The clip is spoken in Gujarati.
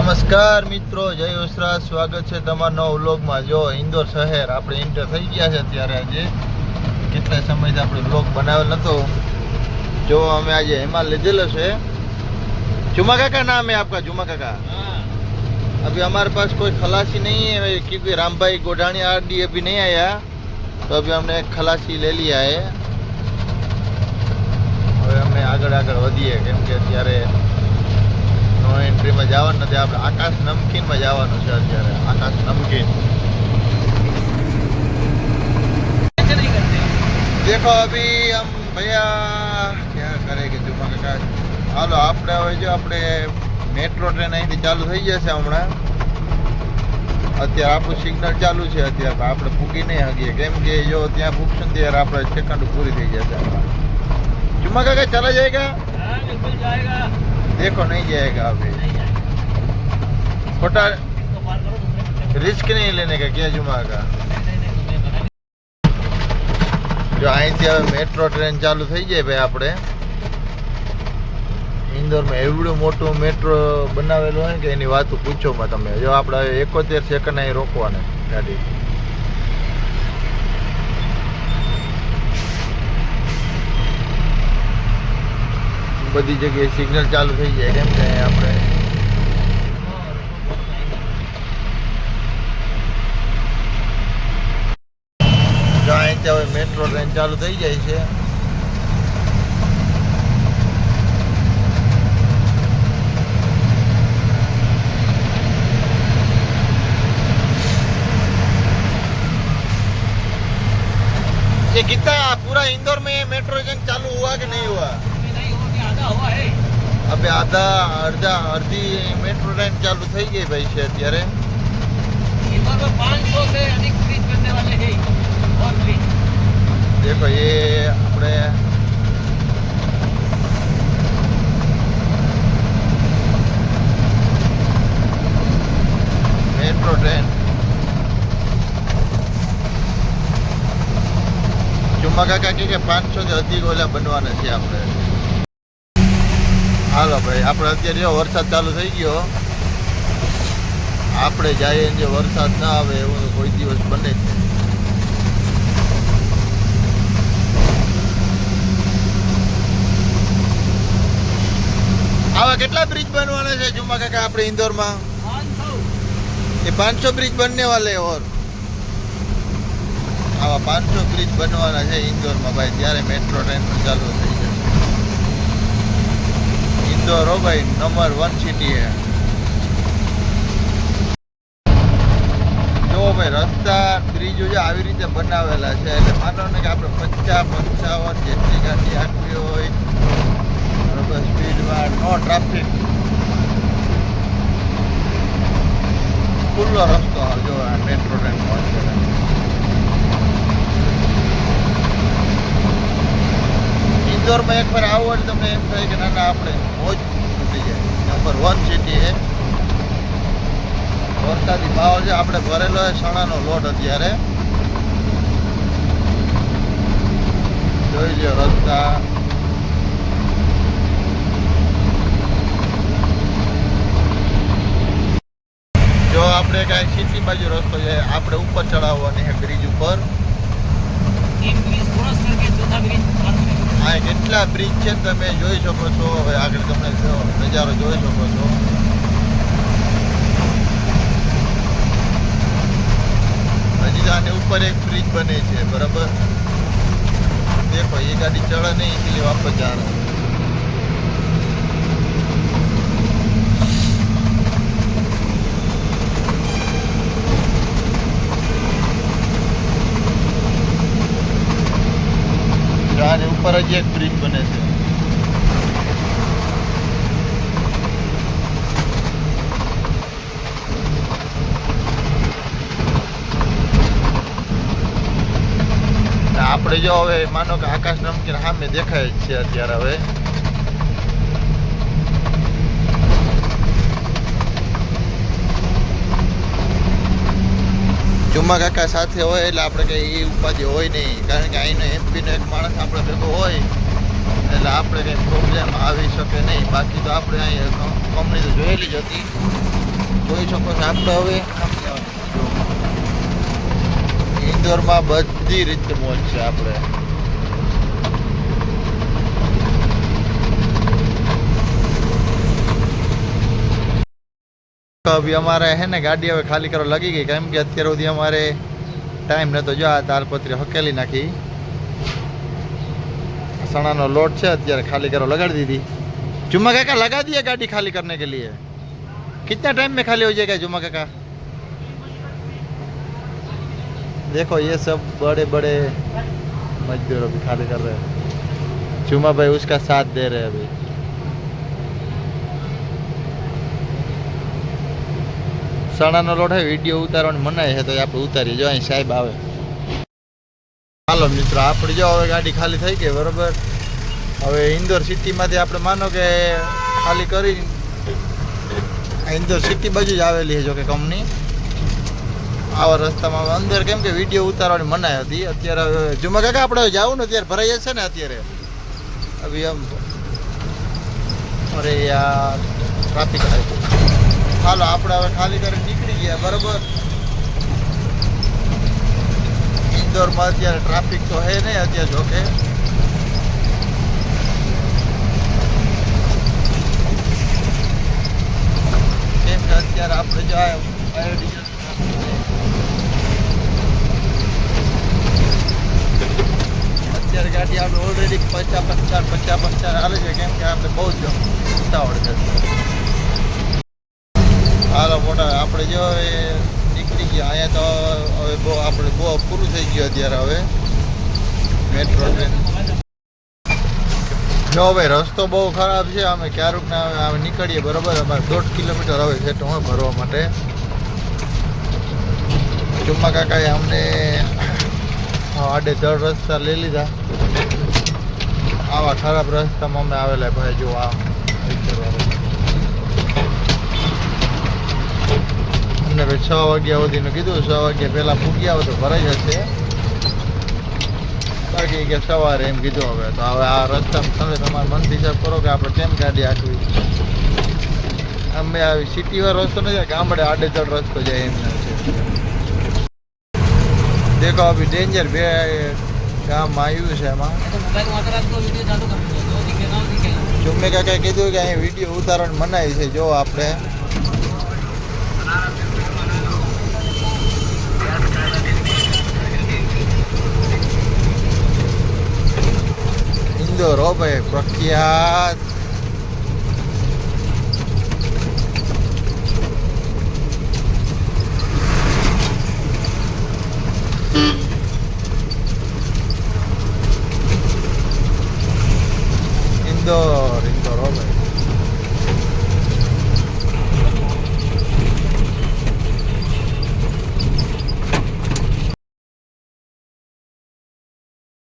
નમસ્કાર મિત્રો જય વસરાજ સ્વાગત છે તમારા નવા વ્લોગમાં જો ઇન્દોર શહેર આપણે એન્ટર થઈ ગયા છે અત્યારે આજે કેટલા સમયથી આપણે વ્લોગ બનાવેલ નતો જો અમે આજે હિમાલ લીધેલો છે जुमा काका नाम है आपका जुमा काका अभी हमारे पास कोई खलासी नहीं है क्योंकि राम भाई गोडानी आर डी अभी नहीं आया तो अभी हमने एक खलासी ले लिया है હવે અમે આગળ આગળ વધીએ કેમ કે અત્યારે નો એન્ટ્રીમાં જવાનું નથી. આપણે આકાશ નમકીનમાં જવાનું છે અત્યારે. આકાશ નમકીન. દેખો અભી આમ ભૈયા ક્યાં કરે કે જુમા કાકા હાલો, આપણે હવે જો આપણે મેટ્રો ટ્રેન અહીંથી ચાલુ થઈ જશે હમણાં. અત્યારે આપણું સિગ્નલ ચાલુ છે અત્યારે આપણે ફૂકી નહીં શકીએ. કેમ કે જો ત્યાં ફૂકશું ત્યારે આપણે સેકન્ડ પૂરી થઈ જશે. જુમા કાકા ચાલા જાયગા? બિલકુલ જાયગા. देखो नहीं जाएगा अभी छोटा इसको पार करो दूसरे बच्चे को। रिस्क नहीं लेने का क्या जुम्मा का नहीं, नहीं, नहीं, तुम्हें मना જો અહીંથી હવે મેટ્રો ટ્રેન ચાલુ થઈ જાય ભાઈ આપણે ઇન્દોરમાં એવડું મોટું મેટ્રો બનાવેલું હોય ને કે એની વાતો પૂછો માં તમે જો આપણે હવે એકોતેર સેકન્ડ અહીં રોકવાના ગાડી બધી જગ્યાએ સિગ્નલ ચાલુ થઈ જાય કેમ કે અહીં આપણે જો અહીંથી હવે મેટ્રો ટ્રેન ચાલુ થઈ જાય છે ये कितना पूरा इंदौर में ये मेट्रो ट्रेन चालू हुआ कि नहीं हुआ હવે આધા અડધા અડધી મેટ્રો લાઈન ચાલુ થઈ ગઈ ભાઈ છે અત્યારે. દેખો એ આપણે મેટ્રો ટ્રેન ચુમ્મા કાકા કે પાંચસો થી અધિક ઓલા બનવાના છે આપણે. હાલો ભાઈ આપણે અત્યારે વરસાદ ચાલુ થઈ ગયો. આપણે જઈએ જે વરસાદ ના આવે એવું કોઈ દિવસ બને જ આવા કેટલા બ્રિજ બનવાના છે જુમા કાકા આપણે ઇન્દોરમાં? એ પાંચસો બ્રિજ બનને વાલે ઓર. આવા પાંચસો બ્રિજ બનવાના છે ઇન્દોરમાં ભાઈ ત્યારે મેટ્રો ટ્રેન ચાલુ થઈ ઇન્દોર હો ભાઈ નંબર વન સિટી હે જો ભાઈ, રસ્તા ત્રીજો જે આવી રીતે બનાવેલા છે, એટલે માનો ને કે આપણે પચાસ, પંચાવન જેટલી ગાડી આપવી હોય, બરોબર, સ્પીડમાં નો ટ્રાફિક. ખુલ્લો રસ્તો, જો મેટ્રો ટ્રેન પહોંચે ઇન્દોરમાં એકવાર આવો એટલે તમને એમ થાય કે ના ના, આપણે મોજ છૂટી જાય. નંબર વન સિટી છે. વરસાદી માહોલ છે. આપણે ભરેલો છે, સણાનો લોટ અત્યારે. જોઈ લ્યો રસ્તા. જો આપણે કાંઈ સીધી બાજુ રસ્તો છે, આપણે ઉપર ચડાવવાની છે બ્રિજ ઉપર. એક બ્રિજ ક્રોસ કરકે ચોથા બ્રિજ આ કેટલા બ્રિજ છે તમે જોઈ શકો છો. હવે આગળ તમને નજારો જોઈ શકો છો. હજી આની ઉપર એક બ્રિજ બને છે, બરાબર? દેખો, એ ગાડી ચડે નહીં, એટલે વાપસ જાણે. એક બ્રિજ બને છે. આપણે જો હવે માનો કે આકાશ નમકીન સામે દેખાય છે અત્યારે હવે. જુમ્મા કાકા સાથે હોય એટલે આપણે કઈ એ ઉપાધિ હોય નહીં. કારણ કે અહીંનો એમપીનો એક માણસ આપણે ભેગો હોય એટલે આપણે કંઈ પ્રોબ્લેમ આવી શકે નહીં. બાકી તો આપણે અહીં કંપની તો જોયેલી જ હતી. જોઈ શકો છો આપણે હવે. ઇન્દોરમાં બધી રીતે મોજ છે આપણે. તો અભી અમારે હે ને ગાડી હવે ખાલી કરવા લાગી ગઈ કેમ કે અત્યાર સુધી અમારે ટાઈમ નતો જો આ તાલપત્રી હકેલી નાખી સણાનો લોટ છે અત્યારે ખાલી કરવા લગાડી દીધી जुम्मा काका लगा दिया गाड़ी खाली करने के लिए कितना टाइम में खाली हो जाएगा जुम्मा काका देखो ये सब बड़े बड़े मजदूर अभी खाली कर रहे हैं जुम्मा भाई उसका साथ दे रहे हैं अभी સણાનો લોટ હોય વીડિયો ઉતારવાની મનાય છે તો આપણે ઉતારીએ. જો અહીં સાહેબ આવે. હાલો મિત્રો, આપણે જો હવે ગાડી ખાલી થઈ ગઈ, બરોબર? હવે ઇન્દોર સિટીમાંથી આપણે માનો કે ખાલી કરી ઇન્દોર સિટી બાજુ જ આવેલી છે જો કે કંપની આવા રસ્તામાં અંદર કેમ કે વીડિયો ઉતારવાની મનાઈ હતી. અત્યારે જુમા કાકા, આપણે જવું ને અત્યારે ભરાઈ જશે ને અત્યારે? હવે એમ અરે યાર ટ્રાફિક હાલો આપણે હવે ખાલી કરી નીકળી ગયા, બરોબર? ઇન્દોરમાં અત્યારે ટ્રાફિક તો હે નહીં, અત્યારે જોકે કેમ કે અત્યારે આપણે જો આ બાયોડીઝલ અત્યારે ગાડી આપણે ઓલરેડી પચાસ પચાસ પચાસ પચાસ હાલે છે, કેમ કે આપણે બહુ જ ઉતાવળ છે. હાલો, મોટા, આપણે જો હવે નીકળી ગયા. અહીંયા તો હવે બહુ, આપણે બહુ પૂરું થઈ ગયું અત્યારે હવે. મેટ્રો ટ્રેન જો હવે રસ્તો બહુ ખરાબ છે. અમે ક્યારેક ના અમે નીકળીએ બરોબર. અમારે દોઢ કિલોમીટર હવે છે તો ભરવા માટે. ચુમ્મા કાકાએ અમને આડે દળ રસ્તા લઈ લીધા. આવા ખરાબ રસ્તામાં અમે આવેલા. ભાઈ, જો આ હવે છ વાગ્યા સુધીનું કીધું, છ વાગ્યા પહેલાં ફૂગ્યા હોય તો ભરાઈ જશે. બાકી કે સવારે એમ કીધું હવે તો હવે આ રસ્તા તમે તમારા મનથી હિસાબ કરો કે આપણે કેમ ગાડી આખવી? અમે આવી સિટીવાળો રસ્તો નથી ગામડે આડેચડ રસ્તો જાય એમ દેખો અભી ડેન્જર બે કામ આવ્યું છે એમાં. ચુમ્મી કાકાએ કીધું કે અહીં વીડિયો ઉતારણ મનાય છે, જો આપણે. હો ભાઈ પ્રખ્યાત